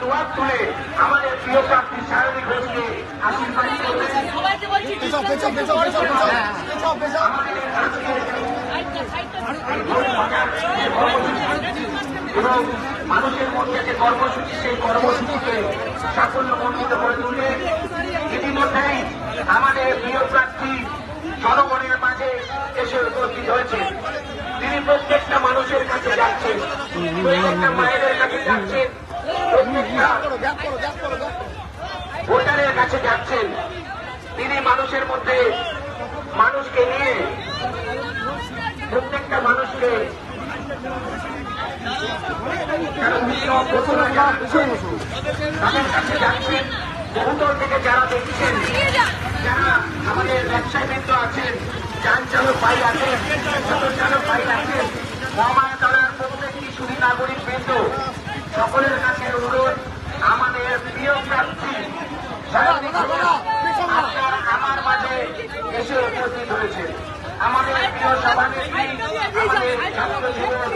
দুয়ার তুলে আমাদের প্রিয় প্রার্থী ঘোষকে আশীর্বাদ এবং মানুষের মধ্যে যে কর্মসূচি সেই কর্মসূচিকে সাফল্যমণ্ডিত করে তুলবে ইতিমধ্যেই আমাদের প্রিয় প্রার্থী জনগণের মাঝে এসে উপস্থিত হয়েছে। তিনি প্রত্যেকটা মানুষের কাছে যাচ্ছেন প্রত্যেকটা মায়েদের কাছে যাচ্ছেন প্রত্যেকটা ভোটারের কাছে যাচ্ছেন। তিনি মানুষের মধ্যে মানুষকে নিয়ে, প্রত্যেকটা মানুষকে তাদের কাছে যাচ্ছেন। থেকে যারা দেখছেন, যারা আমাদের ব্যবসায়ীবৃন্দ আছেন, যান চালক ভাই আছেন চালক ভাই আছেন, মহামায়া তালার প্রত্যেকটি সুদী নাগরিক বৃন্দ, সকলের কাছে অনুরোধ আমাদের প্রিয় প্রার্থী সায়নী ঘোষ, আপনার আমার মাঝে এসে উপস্থিত হয়েছে আমাদের প্রিয় সভানেত্রী আমাদের ছাত্র জীবন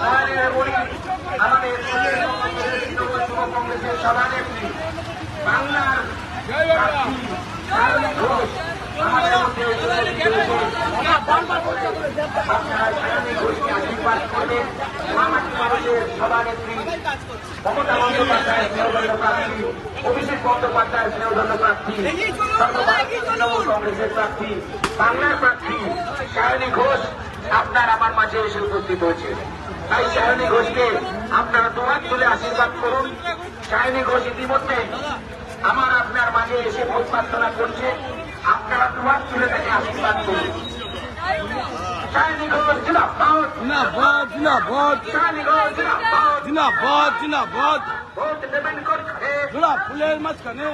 নয়নের মণি আমাদের তৃণমূল যুব কংগ্রেসের সভানেত্রী বাংলার প্রার্থী সায়নী ঘোষ আমাদের মধ্যে উপস্থিত হয়েছে। আপনারা আশীর্বাদ করবেন মামাটি মানুষের সভানেত্রী মমতা বন্দ্যোপাধ্যায় স্নেহদণ্ড প্রার্থী অভিষেক বন্দ্যোপাধ্যায় স্নেহদণ্ড প্রার্থী সর্বভারতীয় কংগ্রেসের প্রার্থী বাংলার প্রার্থী সায়নী ঘোষ আপনার আমার মাঝে এসে উপস্থিত হয়েছে তাই সায়নী ঘোষকে আপনারা দুহাত তুলে আশীর্বাদ করুন। সায়নী ঘোষ ইতিমধ্যে। আমার আপনার মাঝে এসে ভোট প্রার্থনা করছে। আপনারা দুহাত তুলে তাকে আশীর্বাদ করুন। ঘোষ ঘোষ ভোট দেবেন জোড়া ফুলের মাঝখানে।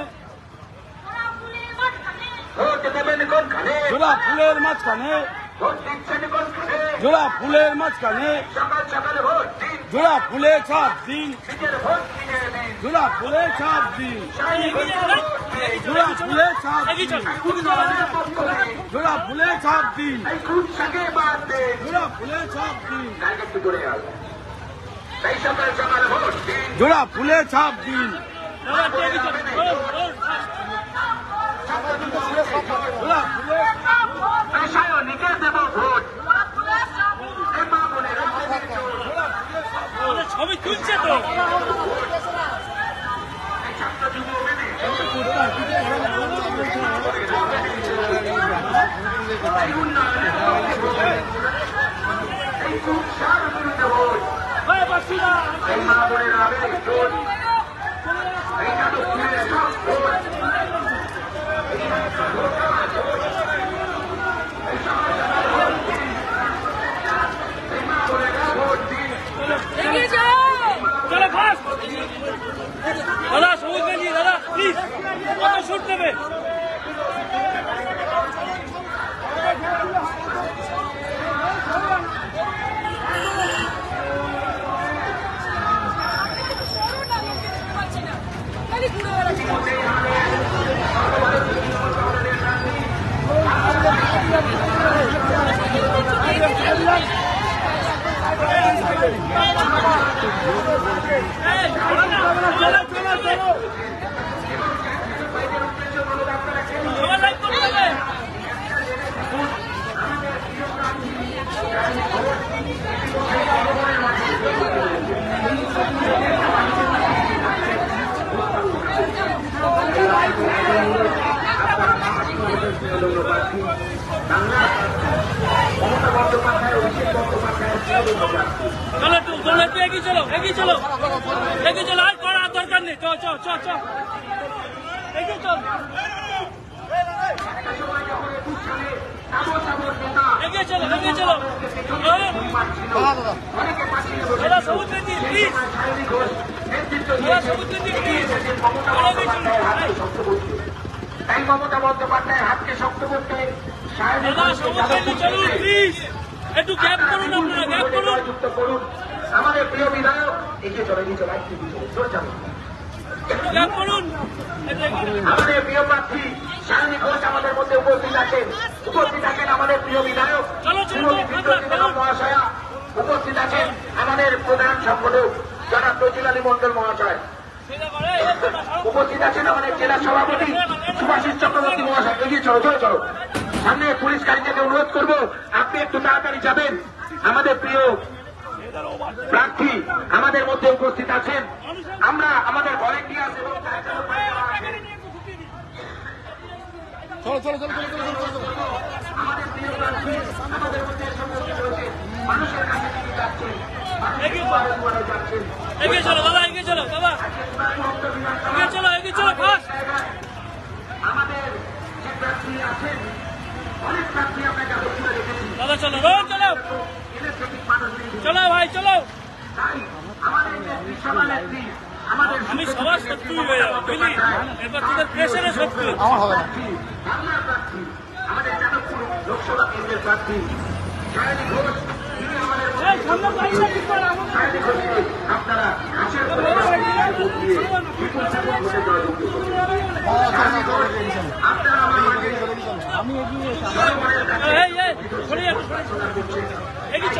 ভোট দেবেন কোন জোড়া ফুলের মাঝখানে। ভোট দিচ্ছেন কোন জোড়া ফুলের মাঝখানে। সকাল সকাল ভোট দিন জোড়া ফুলে ছাপ দিন। নিজের ভোট কিনে দিন। জোড়া ফুলে ছাপ দিন। সায়নী ঘোষকে ভোট দিন। জোড়া ফুলে ছাপ দিন। উন্নয়নের পক্ষ থেকে জোড়া ফুলে ছাপ দিন এই কুৎসাকে বাদ দিন জোড়া ফুলে ছাপ দিন গাড়ি একটু দূরে আস তাই সকাল সকাল ভোট দিন জোড়া ফুলে ছাপ দিন জোড়া ফুলে তাই সায়নীকে দেব ভোট এই মা বোনেরা ছবি তুলছে তো ছাত্র যুব মেনে এই উন্নয়নের পক্ষে ভোট এই কুৎসার বিরুদ্ধে ভোট এই মা বোনেরা আবেগ ভোট এই যাদবপুরের সব ভোট এই মা বোনেরা ভোট দিন চলো ফাস্ট দাদা সবুজ গেঞ্জি দাদা প্লিজ কত শুট নেবে। মমতা বন্দ্যোপাধ্যায় অভিষেক বন্দ্যোপাধ্যায়ের প্রার্থী চলো একটু চলো একটু এগিয়ে চলো এগিয়ে চলো এগিয়ে চলো আর করার দরকার নেই চ চ সবুজ মমতা বন্দ্যোপাধ্যায়ের হাতকে শক্ত করতে একটু গ্যাপ করুন আপনারা গ্যাপ করুন। যুক্ত করুন। আমাদের প্রিয় বিধায়ক এগিয়ে চলে এগিয়ে চলে গ্যাপ করুন। আমাদের প্রিয় প্রার্থী সায়নী ঘোষ আমাদের মধ্যে উপস্থিত আছেন। উপস্থিত আছেন আমাদের প্রিয় বিধায়ক। মহাশয়া। উপস্থিত আছেন আমাদের প্রধান সম্পাদক জনাব তজিল মন্ডল মহাশয়। উপস্থিত আছেন আমাদের জেলা সভাপতি সুভাষিস চক্রবর্তী মহাশয় এগিয়ে চলো চলো চলো। সামনে পুলিশ গাড়ি অনুরোধ করব আপনি একটু তাড়াতাড়ি যাবেন। আমাদের প্রিয় প্রার্থী আমাদের মধ্যে উপস্থিত আছেন। আমরা আমাদের ভলেন্টিয়ার্স এবং চলো চলো চলো চলো চলো চলো চলো। আমাদের প্রিয় প্রার্থী আমাদের মধ্যে মানুষের কাছে তিনি যাচ্ছেন। এগিয়ে চলো। দাদা এগিয়ে চলো দাদা এগিয়ে চলো এগিয়ে চলো প্রার্থী আছেন অনেক প্রার্থী আপনাকে তুলে রেখেছি চলো। চলো নেই। চলো ভাই চলো। তাই আমাদের নেত্রী সভানেত্রী আমাদের আমি সবার শত্রু হয়ে যাব বুঝলি? এবার তোদের প্রেশারে শত্রু। আমার হবে না প্রার্থী আমাদের যাদবপুর লোকসভা কেন্দ্রের প্রার্থী সায়নী ঘোষ আপনারা ভোট দিয়ে বিপুল সংখ্যক ভোটে জয়যুক্ত করুন। করছেন এগিয়ে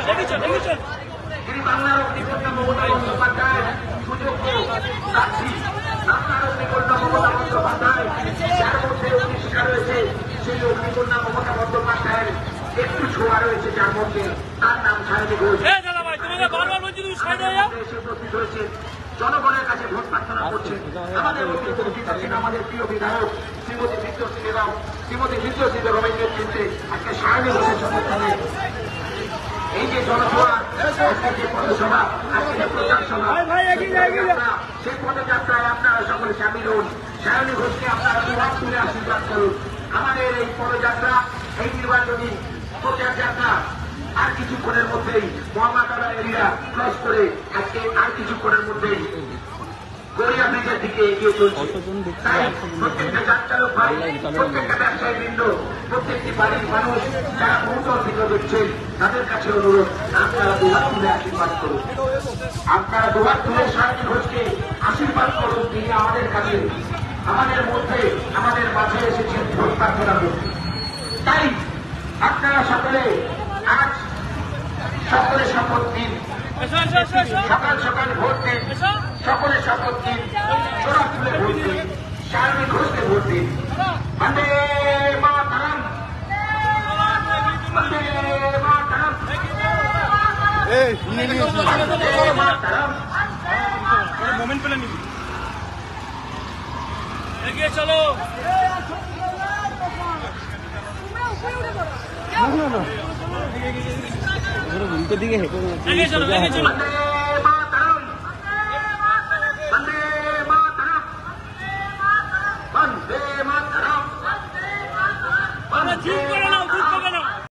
একটু ছোঁয়া রয়েছে যার মধ্যে তার নাম সায়নী ঘোষ দাদা ভাই, তোমাকে বারবার বলছি তুমি এসে জনগণের কাছে ভোট প্রার্থনা করছেন আমাদের মধ্যে আছেন আমাদের প্রিয় বিধায়ক শ্রীমতী বিদ্যুৎ বেগম শ্রীমতী বিদ্যুৎ বেগমের নেতৃত্বে আজকে সায়নী ঘোষের সমর্থনে এই যে জনসভা সেই পদযাত্রায় আপনারা সকলে সামিল হন আমাদের এই পদযাত্রা এই নির্বাচনী প্রচার যাত্রা আর কিছুক্ষণের মধ্যেই মহামাতারা এরিয়া ক্রস করে আজকে আর কিছুক্ষণের মধ্যেই গড়িয়া ব্রিজের দিকে এগিয়ে চলছে। তাই প্রত্যেকটা যাত্রালক ভাই প্রত্যেকটা ব্যবসায়ী বৃন্দ প্রত্যেকটি বাড়ির মানুষ যারা বহুতল থেকে দেখছেন তাদের কাছে অনুরোধ আপনারা দুহাত তুলে আশীর্বাদ করুন। আপনারা দুহাত তুলে সায়নী ঘোষকে আশীর্বাদ করুন তিনি আমাদের কাছে আমাদের মধ্যে আমাদের মাঝে এসেছেন ভোট প্রার্থনা করতে। তাই আপনারা সকলে আজ সকলে শপথ নিন। সকাল সকাল ভোট দিন সকলে শপথ নিন চোরা তুলে ভোট দিন সায়নী ঘোষকে ভোট দিন। বন্দে মাতরম বন্দে মাতরম এই বন্দে মাতরম মোমেন্ট পেলে নিবি এগিয়ে চলো। এগিয়ে চলো এগিয়ে চলো। বন্দে